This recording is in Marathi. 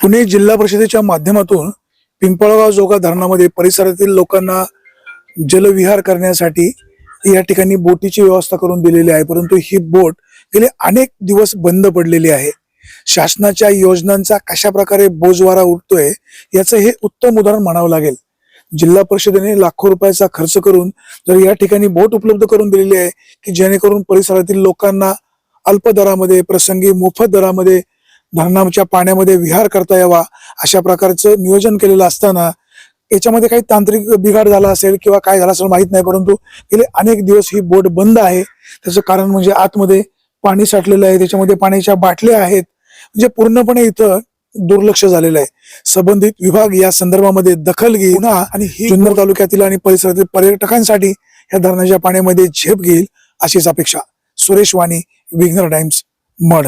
पुणे जिल्हा परिषदेच्या माध्यमातून पिंपळगाव जोगा धरणामध्ये परिसरातील लोकांना जलविहार करण्यासाठी या ठिकाणी बोटीची व्यवस्था करून दिलेली आहे. परंतु ही बोट गेले अनेक दिवस बंद पडलेली आहे. शासनाच्या योजनांचा कशा प्रकारे बोजवारा उठतोय याचं हे उत्तम उदाहरण म्हणावं लागेल. जिल्हा परिषदेने लाखो रुपयाचा खर्च करून जर या ठिकाणी बोट उपलब्ध करून दिलेली आहे की जेणेकरून परिसरातील लोकांना अल्प दरामध्ये प्रसंगी मोफत दरामध्ये धरणाच्या पाण्यामध्ये विहार करता यावा अशा प्रकारचं नियोजन केलेलं असताना याच्यामध्ये काही तांत्रिक बिघाड झाला असेल किंवा काय झालं असेल माहीत नाही परंतु गेले अनेक दिवस ही बोट बंद आहे. त्याचं कारण म्हणजे आतमध्ये पाणी साठलेलं आहे. त्याच्यामध्ये पाण्याच्या बाटल्या आहेत. म्हणजे पूर्णपणे इथं दुर्लक्ष झालेलं आहे. संबंधित विभाग या संदर्भामध्ये दखल घेईल. आणि ही जुन्नर तालुक्यातील आणि परिसरातील पर्यटकांसाठी या धरणाच्या पाण्यामध्ये झेप घेईल अशीच अपेक्षा. सुरेश वाणी विघ्नर टाइम्स मड.